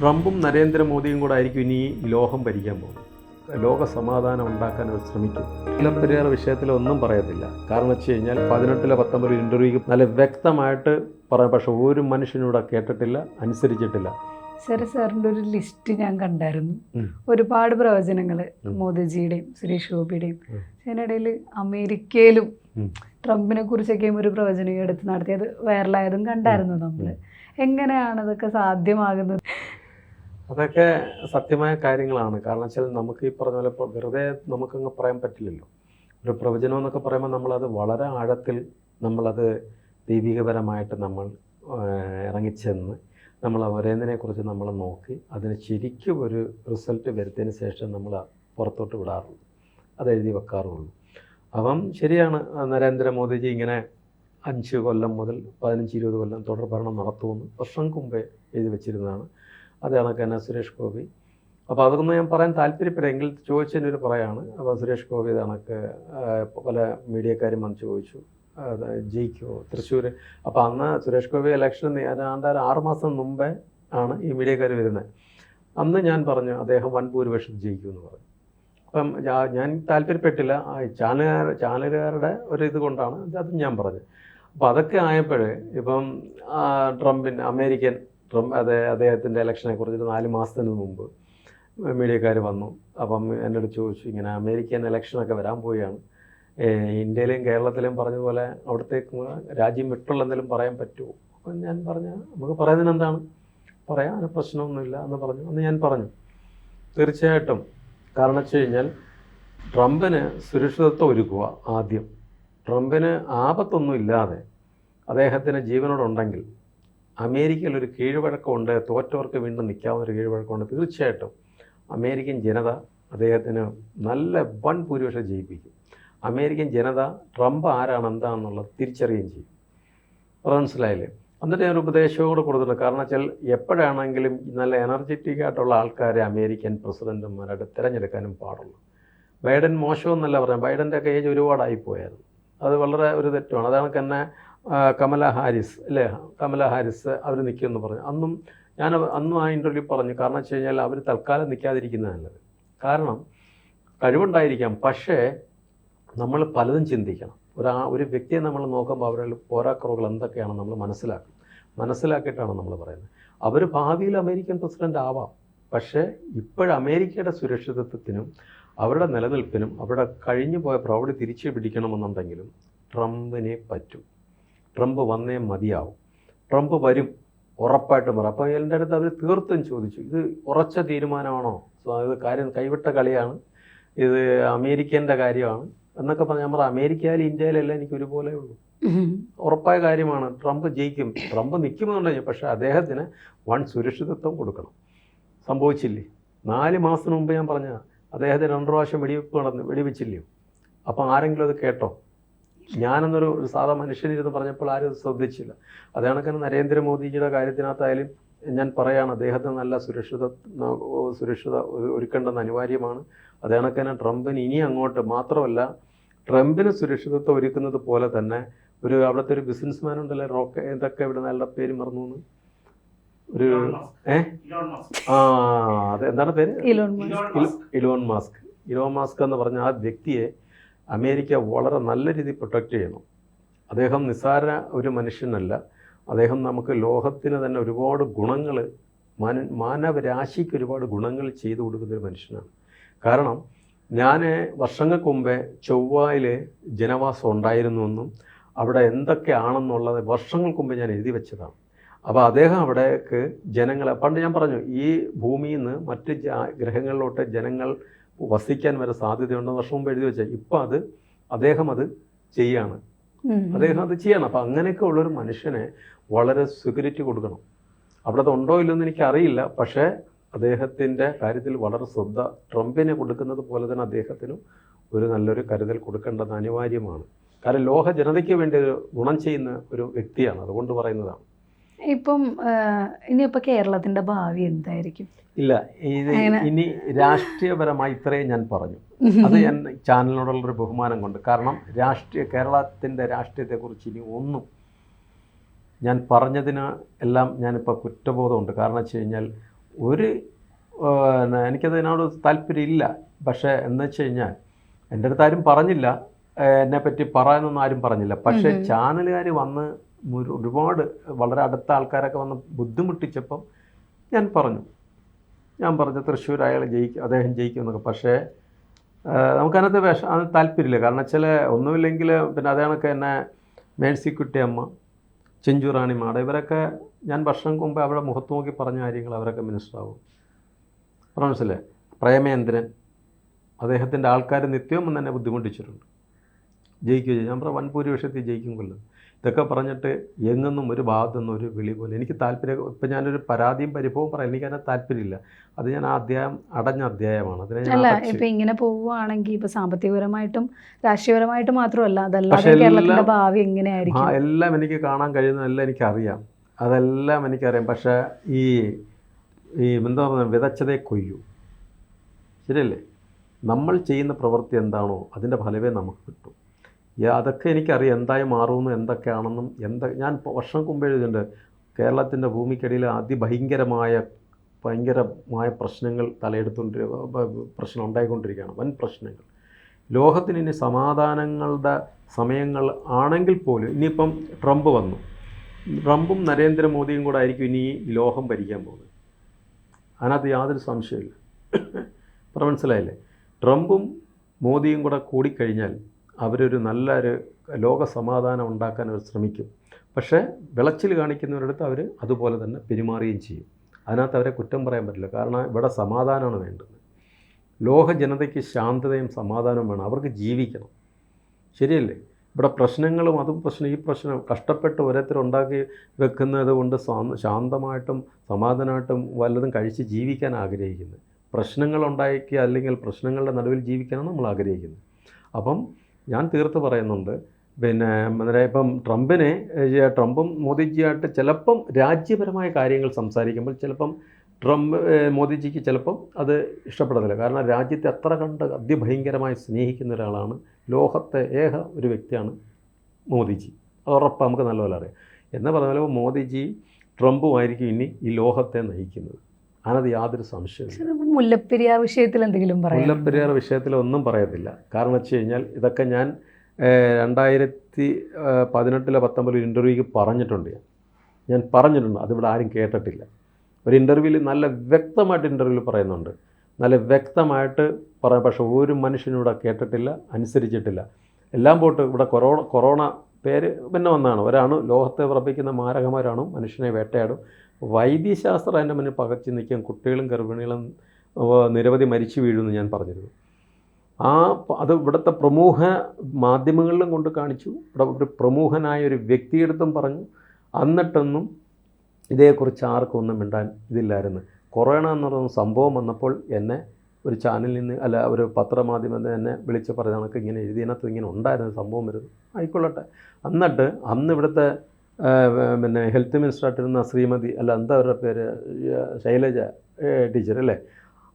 ട്രംപും നരേന്ദ്രമോദിയും കൂടെ ആയിരിക്കും ഇനി ഈ ലോകം ഭരിക്കാൻ പോകുന്നത്. ലോക സമാധാനം ഉണ്ടാക്കാൻ അവർ ശ്രമിക്കും. മുല്ലപ്പെരിയാർ വിഷയത്തിൽ ഒന്നും പറയത്തില്ല. കാരണം വെച്ച് കഴിഞ്ഞാൽ പതിനെട്ടിലെ പത്തൊമ്പത് ഇന്റർവ്യൂക്ക് നല്ല വ്യക്തമായിട്ട് പറയാം പക്ഷെ ഒരു മനുഷ്യനൂടെ കേട്ടിട്ടില്ല അനുസരിച്ചിട്ടില്ല. സാർ സാറിന്റെ ഒരു ലിസ്റ്റ് ഞാൻ കണ്ടായിരുന്നു. ഒരുപാട് പ്രവചനങ്ങൾ മോദിജിയുടെയും സുരേഷ് ഗോപിയുടെയും. അതിനിടയിൽ അമേരിക്കയിലും. ട്രംപിനെ കുറിച്ചൊക്കെയും ഒരു പ്രവചനം എടുത്ത് നടത്തിയത് വൈറലായതും കണ്ടായിരുന്നു നമ്മൾ. എങ്ങനെയാണ് ഇതൊക്കെ സാധ്യമാകുന്നത്? അതൊക്കെ സത്യമായ കാര്യങ്ങളാണ്. കാരണം വെച്ചാൽ നമുക്ക് ഈ പറഞ്ഞ പോലെ വെറുതെ നമുക്കങ്ങ് പറയാൻ പറ്റില്ലല്ലോ. ഒരു പ്രവചനം എന്നൊക്കെ പറയുമ്പോൾ നമ്മളത് വളരെ ആഴത്തിൽ നമ്മളത് ദൈവികപരമായിട്ട് നമ്മൾ ഇറങ്ങിച്ചെന്ന് നമ്മൾ ഒരേതിനെക്കുറിച്ച് നമ്മൾ നോക്കി അതിന് ശരിക്കും ഒരു റിസൾട്ട് വരുത്തിയതിന് ശേഷം നമ്മൾ പുറത്തോട്ട് വിടാറുള്ളൂ. അത് എഴുതി വെക്കാറുള്ളൂ. അപ്പം ശരിയാണ്. നരേന്ദ്രമോദിജി ഇങ്ങനെ അഞ്ച് കൊല്ലം മുതൽ പതിനഞ്ച് ഇരുപത് കൊല്ലം തുടർ ഭരണം നടത്തുമെന്ന് വർഷങ്ങൾക്ക് മുമ്പേ എഴുതി വെച്ചിരുന്നതാണ്. അത് കണക്ക് തന്നെ സുരേഷ് ഗോപി. അപ്പോൾ അതൊന്നും ഞാൻ പറയാൻ താല്പര്യപ്പെടുമെങ്കിൽ ചോദിച്ചതിന് ഒരു പറയാണ്. അപ്പോൾ സുരേഷ് ഗോപി ഇത് കണക്ക് പല മീഡിയക്കാരും വന്ന് ചോദിച്ചു. ജയിക്കുമോ തൃശ്ശൂർ അപ്പോൾ അന്ന് സുരേഷ് ഗോപി ഇലക്ഷൻ ഏതാണ്ട് ഒരു ആറ് മാസം മുമ്പേ ആണ് ഈ മീഡിയക്കാർ വരുന്നത്. അന്ന് ഞാൻ പറഞ്ഞു അദ്ദേഹം വൻ ഭൂരിപക്ഷം ജയിക്കുമെന്ന് പറഞ്ഞു. അപ്പം ഞാൻ താല്പര്യപ്പെട്ടില്ല. ചാനലുകാർ ചാനലുകാരുടെ ഒരു ഇത് കൊണ്ടാണ് അത് ഞാൻ പറഞ്ഞത്. അപ്പോൾ അതൊക്കെ ആയപ്പോൾ ഇപ്പം ട്രംപിൻ ട്രംപിന്റെ അമേരിക്കൻ ട്രംപ് അതെ അദ്ദേഹത്തിന്റെ ഇലക്ഷനെ കുറിച്ചിട്ട് നാല് മാസത്തിന് മുമ്പ് മീഡിയക്കാർ വന്നു. അപ്പം എന്നോട് ചോദിച്ചു ഇങ്ങനെ അമേരിക്കൻ ഇലക്ഷനൊക്കെ വരാൻ പോവുകയാണ്. ഇന്ത്യയിലും കേരളത്തിലും പറഞ്ഞതുപോലെ അവിടത്തേക്ക് രാജ്യം വിട്ടുള്ള എന്തെങ്കിലും പറയാൻ പറ്റുമോ? അപ്പം ഞാൻ പറഞ്ഞ നമുക്ക് പറയുന്നതിന് എന്താണ്? പറയാൻ അതിന് പ്രശ്നമൊന്നുമില്ല എന്ന് പറഞ്ഞു. അന്ന് ഞാൻ പറഞ്ഞു തീർച്ചയായിട്ടും. കാരണം വെച്ച് കഴിഞ്ഞാൽ ട്രംപിന് സുരക്ഷിതത്വം ഒരുക്കുക ആദ്യം. ട്രംപിന് ആപത്തൊന്നും ഇല്ലാതെ അദ്ദേഹത്തിന് ജീവനോടുണ്ടെങ്കിൽ അമേരിക്കയിൽ ഒരു കീഴ്വഴക്കമുണ്ട്. തോറ്റവർക്ക് വീണ്ടും നിൽക്കാവുന്ന ഒരു കീഴ്വഴക്കമുണ്ട്. തീർച്ചയായിട്ടും അമേരിക്കൻ ജനത അദ്ദേഹത്തിന് നല്ല വൻ ഭൂരിപക്ഷം ജയിപ്പിക്കും. അമേരിക്കൻ ജനത ട്രംപ് ആരാണ് എന്താണെന്നുള്ളത് തിരിച്ചറിയുകയും ചെയ്യും. അത് മനസ്സിലായില്ലേ? എന്നിട്ട് ഞാൻ ഒരു ഉപദേശവും കൂടെ കൊടുത്തിട്ടുണ്ട്. കാരണം വെച്ചാൽ എപ്പോഴാണെങ്കിലും നല്ല എനർജറ്റിക് ആയിട്ടുള്ള ആൾക്കാരെ അമേരിക്കൻ പ്രസിഡന്റുമാരായിട്ട് തിരഞ്ഞെടുക്കാനും പാടുള്ളൂ. ബൈഡൻ മോശമെന്നല്ല പറയാം. ബൈഡന്റെ ഒക്കെ ഏജ് ഒരുപാടായി പോയായിരുന്നു. അത് വളരെ ഒരു തെറ്റുമാണ്. അതാണ് തന്നെ കമല ഹാരിസ് അല്ലേ? കമല ഹാരിസ് അവർ നിൽക്കുമെന്ന് പറഞ്ഞു. അന്നും ഞാൻ അന്നും ആ ഇന്റർവ്യൂ പറഞ്ഞു. കാരണം വെച്ച് കഴിഞ്ഞാൽ അവർ തൽക്കാലം നിൽക്കാതിരിക്കുന്നത് നല്ലത്. കാരണം കഴിവുണ്ടായിരിക്കാം പക്ഷേ നമ്മൾ പലതും ചിന്തിക്കണം. ഒരു ഒരു വ്യക്തിയെ നമ്മൾ നോക്കുമ്പോൾ അവരുടെ പോരാക്കുറവുകൾ എന്തൊക്കെയാണ് നമ്മൾ മനസ്സിലാക്കും. മനസ്സിലാക്കിയിട്ടാണ് നമ്മൾ പറയുന്നത്. അവർ ഭാവിയിൽ അമേരിക്കൻ പ്രസിഡന്റ് ആവാം. പക്ഷേ ഇപ്പോഴ് അമേരിക്കയുടെ സുരക്ഷിതത്വത്തിനും അവരുടെ നിലനിൽപ്പിനും അവരുടെ കഴിഞ്ഞു പോയ പ്രൗഢി തിരിച്ചു പിടിക്കണമെന്നുണ്ടെങ്കിലും ട്രംപിനെ പറ്റും. ട്രംപ് വന്നേ മതിയാവും. ട്രംപ് വരും ഉറപ്പായിട്ടും വരും. അപ്പോൾ എന്റെ അടുത്ത് അവർ തീർത്തും ചോദിച്ചു ഇത് ഉറച്ച തീരുമാനമാണോ? ഇത് കാര്യം കൈവിട്ട കളിയാണ്. ഇത് അമേരിക്കന്റെ കാര്യമാണ്. എന്നൊക്കെ പറഞ്ഞാൽ നമ്മൾ അമേരിക്കയിലും ഇന്ത്യയിലെല്ലാം എനിക്ക് ഒരുപോലെ ഉള്ളൂ. ഉറപ്പായ കാര്യമാണ്. ട്രംപ് ജയിക്കും. ട്രംപ് നിൽക്കുമെന്നുണ്ടെങ്കിൽ പക്ഷേ അദ്ദേഹത്തിന് വൺ സുരക്ഷിതത്വം കൊടുക്കണം. സംഭവിച്ചില്ലേ? നാല് മാസത്തിന് മുമ്പ് ഞാൻ പറഞ്ഞ അദ്ദേഹത്തിന് രണ്ടു പ്രാവശ്യം വെടിവെപ്പ് നടന്നു വെടിവെച്ചില്ലയോ? അപ്പം ആരെങ്കിലും അത് കേട്ടോ? ഞാനെന്നൊരു ഒരു സാധാ മനുഷ്യനിരുന്ന് പറഞ്ഞപ്പോൾ ആരും ശ്രദ്ധിച്ചില്ല. അത് കണക്കിന് നരേന്ദ്രമോദിജിയുടെ കാര്യത്തിനകത്തായാലും ഞാൻ പറയാണ് അദ്ദേഹത്തെ നല്ല സുരക്ഷിത സുരക്ഷിത ഒരു- ഒരുക്കേണ്ടത് അനിവാര്യമാണ്. അത് കണക്കിന് ട്രംപിന് ഇനി അങ്ങോട്ട് മാത്രമല്ല ട്രംപിന് സുരക്ഷിതത്വം ഒരുക്കുന്നത് പോലെ തന്നെ ഒരു അവിടുത്തെ ഒരു ബിസിനസ്മാൻ ഉണ്ടല്ലേ റോക്ക് ഇതൊക്കെ ഇവിടെ നല്ല പേര് മറന്നു. ഒരു ഏ? ആ അത് എന്താണ് പേര്? ഇലോൺ മാസ്ക് ഇലോൺ മാസ്ക് എന്ന് പറഞ്ഞ ആ വ്യക്തിയെ അമേരിക്ക വളരെ നല്ല രീതിയിൽ പ്രൊട്ടക്റ്റ് ചെയ്യണം. അദ്ദേഹം നിസ്സാര ഒരു മനുഷ്യനല്ല. അദ്ദേഹം നമുക്ക് ലോകത്തിന് തന്നെ ഒരുപാട് ഗുണങ്ങൾ മാന മാനവരാശിക്ക് ഒരുപാട് ഗുണങ്ങൾ ചെയ്തു കൊടുക്കുന്ന ഒരു മനുഷ്യനാണ്. കാരണം ഞാൻ വർഷങ്ങൾക്ക് മുമ്പേ ചൊവ്വായിൽ ജനവാസം ഉണ്ടായിരുന്നുവെന്നും അവിടെ എന്തൊക്കെയാണെന്നുള്ളത് വർഷങ്ങൾക്ക് മുമ്പേ ഞാൻ എഴുതി വെച്ചതാണ്. അപ്പോൾ അദ്ദേഹം അവിടേക്ക് ജനങ്ങളെ പണ്ട് ഞാൻ പറഞ്ഞു ഈ ഭൂമിയിൽ നിന്ന് മറ്റ് ഗ്രഹങ്ങളിലോട്ട് ജനങ്ങൾ വസിക്കാൻ വരെ സാധ്യതയുണ്ടെന്ന് വർഷം മുമ്പ് എഴുതി വെച്ചാൽ ഇപ്പം അത് അദ്ദേഹം അത് ചെയ്യാണ്. അദ്ദേഹം അത് ചെയ്യണം. അപ്പം അങ്ങനെയൊക്കെ ഉള്ളൊരു മനുഷ്യനെ വളരെ സെക്യൂരിറ്റി കൊടുക്കണം. അവിടെ അത് ഉണ്ടോ ഇല്ലെന്ന് എനിക്കറിയില്ല. പക്ഷേ അദ്ദേഹത്തിന്റെ കാര്യത്തിൽ വളരെ ശ്രദ്ധ ട്രംപിനെ കൊടുക്കുന്നത് പോലെ തന്നെ അദ്ദേഹത്തിനും ഒരു നല്ലൊരു കരുതൽ കൊടുക്കേണ്ടത് അനിവാര്യമാണ്. കാരണം ലോക ജനതയ്ക്ക് വേണ്ടി ഒരു ഗുണം ചെയ്യുന്ന ഒരു വ്യക്തിയാണ്. അതുകൊണ്ട് പറയുന്നതാണ്. ഇപ്പം ഇനിയിപ്പോൾ ഇനിയിപ്പോ കേരളത്തിന്റെ ഭാവി എന്തായിരിക്കും? ഇല്ല ഇത് ഇനി രാഷ്ട്രീയപരമായി ഇത്രയും ഞാൻ പറഞ്ഞു. അത് ഞാൻ ചാനലിനോടുള്ളൊരു ബഹുമാനം കൊണ്ട്. കാരണം രാഷ്ട്രീയ കേരളത്തിന്റെ രാഷ്ട്രീയത്തെക്കുറിച്ച് ഇനി ഒന്നും ഞാൻ പറഞ്ഞതിന് എല്ലാം ഞാനിപ്പോൾ കുറ്റബോധമുണ്ട്. കാരണം വെച്ച് കഴിഞ്ഞാൽ ഒരു എനിക്കതിനോട് താല്പര്യമില്ല. പക്ഷേ എന്ന് വെച്ച് കഴിഞ്ഞാൽ എന്റെ അടുത്ത് ആരും പറഞ്ഞില്ല. എന്നെ പറ്റി പറയാനൊന്നും ആരും പറഞ്ഞില്ല. പക്ഷേ ചാനലുകാർ വന്ന് ഒരുപാട് വളരെ അടുത്ത ആൾക്കാരൊക്കെ വന്ന് ബുദ്ധിമുട്ടിച്ചപ്പം ഞാൻ പറഞ്ഞു. ഞാൻ പറഞ്ഞു തൃശ്ശൂർ അയാൾ ജയിക്കും അദ്ദേഹം ജയിക്കും എന്നൊക്കെ. പക്ഷേ നമുക്കതിനകത്ത് വിഷ അത് താല്പര്യമില്ല. കാരണം വെച്ചാൽ ഒന്നുമില്ലെങ്കിൽ പിന്നെ അതേ കണക്ക് തന്നെ മേഴ്സിക്കുട്ടി അമ്മ ചെഞ്ചുറാണി റാണിമാട് ഇവരൊക്കെ ഞാൻ വർഷം മുമ്പ് അവരുടെ മുഖത്ത് നോക്കി പറഞ്ഞ കാര്യങ്ങൾ അവരൊക്കെ മിനിസ്റ്ററാവും മനസ്സിലെ പ്രേമേന്ദ്രൻ അദ്ദേഹത്തിന്റെ ആൾക്കാർ നിത്യവും തന്നെ ബുദ്ധിമുട്ടിച്ചിട്ടുണ്ട്. ജയിക്കുകയോ ഞാൻ പറഞ്ഞ വൻ ഭൂരിപക്ഷത്തിൽ ജയിക്കും കൊല്ലം. ഇതൊക്കെ പറഞ്ഞിട്ട് എങ്ങും ഒരു ഭാഗത്തുനിന്നും ഒരു വിളി പോലെ എനിക്ക് താല്പര്യം ഇപ്പം ഞാനൊരു പരാതിയും പരിഭവവും പറയാം എനിക്കതിനെ താല്പര്യമില്ല. അത് ഞാൻ ആ അധ്യായം അടഞ്ഞ അധ്യായമാണ്. അതിനെ അല്ല ഇപ്പം ഇങ്ങനെ പോവുകയാണെങ്കിൽ ഇപ്പം സാമ്പത്തികപരമായിട്ടും രാഷ്ട്രീയപരമായിട്ടും മാത്രമല്ല അതല്ലാതെ കേരളത്തിന്റെ ഭാവി ആ എങ്ങനെയായിരിക്കും എല്ലാം എനിക്ക് കാണാൻ കഴിയുന്നതെല്ലാം എനിക്കറിയാം. അതെല്ലാം എനിക്കറിയാം. പക്ഷേ ഈ ഈ എന്താ പറയുക വിതച്ചതേ കൊയ്യൂ. ശരിയല്ലേ? നമ്മൾ ചെയ്യുന്ന പ്രവൃത്തി എന്താണോ അതിന്റെ ഫലമേ നമുക്ക് കിട്ടും. അതൊക്കെ എനിക്കറിയാം. എന്തായി മാറുമെന്നും എന്തൊക്കെയാണെന്നും എന്താ ഞാൻ വർഷം മുമ്പ് എഴുതിയിട്ടുണ്ട്. കേരളത്തിന്റെ ഭൂമിക്കടിയിൽ അതിഭയങ്കരമായ ഭയങ്കരമായ പ്രശ്നങ്ങൾ തലയെടുത്തുകൊണ്ട് പ്രശ്നം ഉണ്ടായിക്കൊണ്ടിരിക്കുകയാണ്. വൻ പ്രശ്നങ്ങൾ. ലോകത്തിന് ഇനി സമാധാനങ്ങളുടെ സമയങ്ങൾ ആണെങ്കിൽ പോലും ഇനിയിപ്പം ട്രംപ് വന്നു. ട്രംപും നരേന്ദ്രമോദിയും കൂടെ ആയിരിക്കും ഇനി ഈ ലോകം ഭരിക്കാൻ പോകുന്നത്. അതിനകത്ത് യാതൊരു സംശയമില്ല ഇപ്പം മനസ്സിലായില്ലേ? ട്രംപും മോദിയും കൂടെ കൂടിക്കഴിഞ്ഞാൽ അവരൊരു നല്ലൊരു ലോക സമാധാനം ഉണ്ടാക്കാൻ അവർ ശ്രമിക്കും. പക്ഷേ വിളച്ചിൽ കാണിക്കുന്നവരടുത്ത് അവർ അതുപോലെ തന്നെ പെരുമാറുകയും ചെയ്യും. അതിനകത്ത് അവരെ കുറ്റം പറയാൻ പറ്റില്ല. കാരണം ഇവിടെ സമാധാനമാണ് വേണ്ടത്. ലോക ജനതയ്ക്ക് ശാന്തതയും സമാധാനവും വേണം. അവർക്ക് ജീവിക്കണം. ശരിയല്ലേ? ഇവിടെ പ്രശ്നങ്ങളും അതും പ്രശ്നം ഈ പ്രശ്നം കഷ്ടപ്പെട്ട് ഓരോരുത്തരുണ്ടാക്കി വെക്കുന്നത് കൊണ്ട് ശാന്തമായിട്ടും സമാധാനമായിട്ടും വല്ലതും കഴിച്ച് ജീവിക്കാൻ ആഗ്രഹിക്കുന്നത് പ്രശ്നങ്ങളുണ്ടാക്കി അല്ലെങ്കിൽ പ്രശ്നങ്ങളുടെ നടുവിൽ ജീവിക്കാനാണ് നമ്മൾ ആഗ്രഹിക്കുന്നത്. അപ്പം ഞാൻ തീർത്ത് പറയുന്നുണ്ട്. പിന്നെ അതായത് ഇപ്പം ട്രംപിനെ ട്രംപും മോദിജിയായിട്ട് ചിലപ്പം രാജ്യപരമായ കാര്യങ്ങൾ സംസാരിക്കുമ്പോൾ ചിലപ്പം ട്രംപ് മോദിജിക്ക് ചിലപ്പം അത് ഇഷ്ടപ്പെടുന്നില്ല കാരണം രാജ്യത്തെ അത്ര കണ്ട് അതിഭയങ്കരമായി സ്നേഹിക്കുന്ന ഒരാളാണ്. ലോകത്തെ ഏക ഒരു വ്യക്തിയാണ് മോദിജി. അത് ഉറപ്പാണ് നമുക്ക് നല്ലപോലെ അറിയാം. എന്ന് പറഞ്ഞ പോലെ മോദിജി ട്രംപുമായിരിക്കും ഇനി ഈ ലോകത്തെ നയിക്കുന്നത്. അതിനകത്ത് യാതൊരു സംശയവും മുല്ലപ്പെരിയാർ വിഷയത്തിൽ എന്തെങ്കിലും പറയാം മുല്ലപ്പെരിയാർ വിഷയത്തിൽ ഒന്നും പറയത്തില്ല. കാരണം വെച്ച് കഴിഞ്ഞാൽ ഇതൊക്കെ ഞാൻ രണ്ടായിരത്തി പതിനെട്ടിലെ പത്തൊമ്പതിലോ ഇന്റർവ്യൂക്ക് പറഞ്ഞിട്ടുണ്ട് ഞാൻ. ഞാൻ പറഞ്ഞിട്ടുണ്ട്. അതിവിടെ ആരും കേട്ടിട്ടില്ല. ഒരു ഇന്റർവ്യൂവിൽ നല്ല വ്യക്തമായിട്ട് ഇന്റർവ്യൂവിൽ പറയുന്നുണ്ട്. നല്ല വ്യക്തമായിട്ട് പറയാം. പക്ഷേ ഒരു മനുഷ്യനും ഇവിടെ കേട്ടിട്ടില്ല അനുസരിച്ചിട്ടില്ല. എല്ലാം പോട്ട് ഇവിടെ കൊറോണ കൊറോണ പേര് പിന്നെ വന്നതാണ്. ഒരാണ് ലോകത്തെ വിറപ്പിക്കുന്ന മാരകമാരാണ് മനുഷ്യനെ വേട്ടയാടും. വൈദ്യശാസ്ത്രം അതിന്റെ മുന്നിൽ പകച്ചു നിൽക്കാൻ കുട്ടികളും ഗർഭിണികളും നിരവധി മരിച്ചു വീഴുമെന്ന് ഞാൻ പറഞ്ഞിരുന്നു. ആ അത് ഇവിടുത്തെ പ്രമുഖ മാധ്യമങ്ങളിലും കൊണ്ട് കാണിച്ചു. ഇവിടെ ഒരു പ്രമുഖനായ ഒരു വ്യക്തിയെടുത്തും പറഞ്ഞു. എന്നിട്ടൊന്നും ഇതേക്കുറിച്ച് ആർക്കും ഒന്നും മിണ്ടാൻ ഇതില്ലായിരുന്നു. കൊറോണ എന്ന് പറയുന്ന സംഭവം വന്നപ്പോൾ എന്നെ ഒരു ചാനലിൽ നിന്ന് അല്ല ഒരു പത്രമാധ്യമത്തിൽ എന്നെ വിളിച്ച് പറഞ്ഞ കണക്ക് ഇങ്ങനെ എഴുതിയതിനകത്ത് ഇങ്ങനെ ഉണ്ടായിരുന്നു സംഭവം വരുന്നു. ആയിക്കൊള്ളട്ടെ. എന്നിട്ട് അന്ന് ഇവിടുത്തെ പിന്നെ ഹെൽത്ത് മിനിസ്റ്ററായിട്ടിരുന്ന ശ്രീമതി അല്ല എന്താ അവരുടെ പേര്? ശൈലജ ടീച്ചർ അല്ലേ?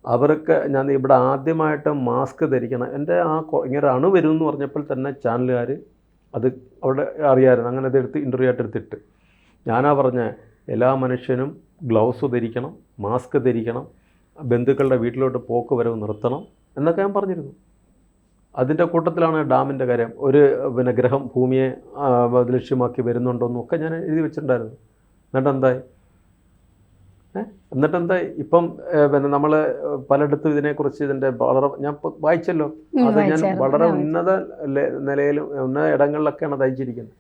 അവർക്ക് ഞാൻ ഇവിടെ ആദ്യമായിട്ട് മാസ്ക് ധരിക്കണം. എന്റെ ആ ഇങ്ങനെ അണു വരും എന്ന് പറഞ്ഞപ്പോൾ തന്നെ ചാനലുകാർ അത് അവിടെ അറിയാമായിരുന്നു അങ്ങനെ അത് എടുത്ത് ഇന്റർവ്യൂ ആയിട്ട് എടുത്തിട്ട്. ഞാനാ പറഞ്ഞ എല്ലാ മനുഷ്യനും ഗ്ലൗസ് ധരിക്കണം മാസ്ക് ധരിക്കണം ബന്ധുക്കളുടെ വീട്ടിലോട്ട് പോക്ക് വരവ് നിർത്തണം എന്നൊക്കെ ഞാൻ പറഞ്ഞിരുന്നു. അതിന്റെ കൂട്ടത്തിലാണ് ഡാമിന്റെ കാര്യം. ഒരു പിന്നെ ഗ്രഹം ഭൂമിയെ ലക്ഷ്യമാക്കി വരുന്നുണ്ടോയെന്നൊക്കെ ഞാൻ എഴുതി വെച്ചിട്ടുണ്ടായിരുന്നു. എന്നിട്ട് എന്തായി എന്നിട്ട് എന്തായി ഇപ്പം പിന്നെ നമ്മൾ പലയിടത്തും ഇതിനെക്കുറിച്ച് ഇതിന്റെ വളരെ ഞാൻ വായിച്ചല്ലോ. അത് ഞാൻ. വളരെ ഉന്നത നിലയിലും ഉന്നത ഇടങ്ങളിലൊക്കെയാണ് തയ്ച്ചിരിക്കുന്നത്.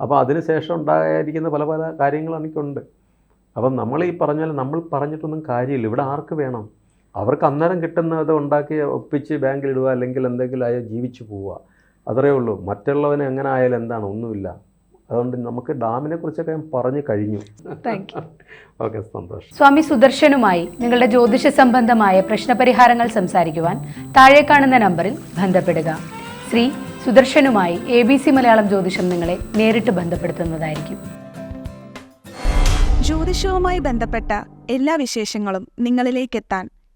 അപ്പോൾ അതിനുശേഷം ഉണ്ടായിരിക്കുന്ന പല പല കാര്യങ്ങളും എനിക്കുണ്ട്. അപ്പം നമ്മൾ ഈ പറഞ്ഞാൽ നമ്മൾ പറഞ്ഞിട്ടൊന്നും കാര്യമില്ല. ഇവിടെ ആർക്ക് വേണം? അവർക്ക് അന്നേരം കിട്ടുന്നത് ഉണ്ടാക്കി ഒപ്പിച്ച് ബാങ്കിൽ ഇടുക അല്ലെങ്കിൽ എന്തെങ്കിലും ആയാൽ ജീവിച്ചു പോവുക. അത്രയേ ഉള്ളൂ. മറ്റുള്ളവന് എങ്ങനെ ആയാലും എന്താണ്? ഒന്നുമില്ല. അതുകൊണ്ട് നമുക്ക് ഡാമിനെ കുറിച്ചൊക്കെ ഞാൻ പറഞ്ഞു കഴിഞ്ഞു. താങ്ക് യു ഓക്കെ സന്തോഷം. സ്വാമി സുദർശനുമായി നിങ്ങളുടെ ജ്യോതിഷ സംബന്ധമായ പ്രശ്നപരിഹാരങ്ങൾ സംസാരിക്കുവാൻ താഴെ കാണുന്ന നമ്പറിൽ ബന്ധപ്പെടുക. ശ്രീ സുദർശനുമായി എ ബി സി മലയാളം ജ്യോതിഷം നിങ്ങളെ നേരിട്ട് ബന്ധപ്പെടുത്തുന്നതായിരിക്കും. ജ്യോതിഷവുമായി ബന്ധപ്പെട്ട എല്ലാ വിശേഷങ്ങളും നിങ്ങളിലേക്കെത്താൻ